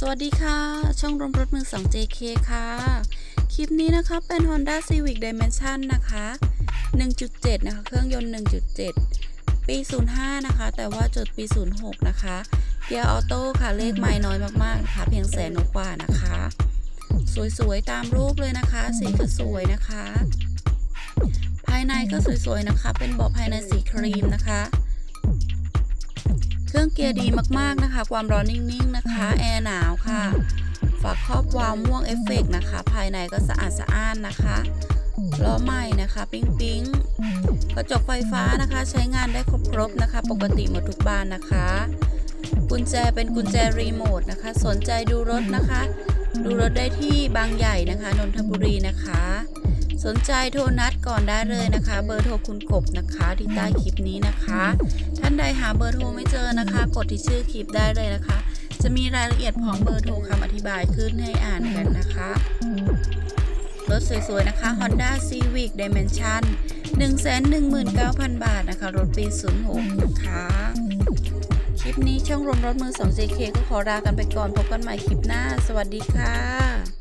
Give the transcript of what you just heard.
สวัสดีค่ะ ช่องรวมรถมือ2 JK ค่ะ คลิปนี้นะคะเป็น Honda Civic Dimension นะคะ 1.7 นะคะ เครื่องยนต์ 1.7 ปี 05 นะคะ แต่ว่าจดปี 06 นะคะ เกียร์ออโต้ค่ะ เลขไม่น้อยมากๆนะคะเพียงแสนกว่านะคะ สวยๆ ตามรูปเลยนะคะ สีก็สวยนะคะ ภายในก็สวยๆ นะคะ เป็นเบาะภายในสีครีมนะคะ เครื่องเกียร์ดีมากๆนะคะ ความร้อนนิ่งๆนะคะ แอร์หนาวค่ะ ฝาครอบวาล์วม่วงเอฟเฟกต์นะคะ ภายในก็สะอาดสะอ้านนะคะล้อใหม่นะคะปิ๊งปิ๊งกระจกไฟฟ้านะคะ ใช้งานได้ครบๆนะคะ ปกติหมดทุกบานนะคะ กุญแจเป็นกุญแจรีโมทนะคะ สนใจดูรถนะคะ ดูรถได้ที่บางใหญ่นะคะ นนทบุรีนะคะ สนใจโทรนัดก่อนได้เลยนะคะ เบอร์โทรคุณกบนะคะที่ใต้คลิปนี้นะคะ ท่านใดหาเบอร์โทรไม่เจอนะคะ กดที่ชื่อคลิปได้เลยนะคะ จะมีรายละเอียดของเบอร์โทรคำอธิบายขึ้นให้อ่านกันนะคะรถสวยๆนะคะ Honda Civic Dimension 119,000 บาทนะคะ รถปี 06 นะคะ คลิปนี้ช่องรมรถมือ 2 JK ก็ขอลากันไปก่อน พบกันใหม่คลิปหน้า สวัสดีค่ะ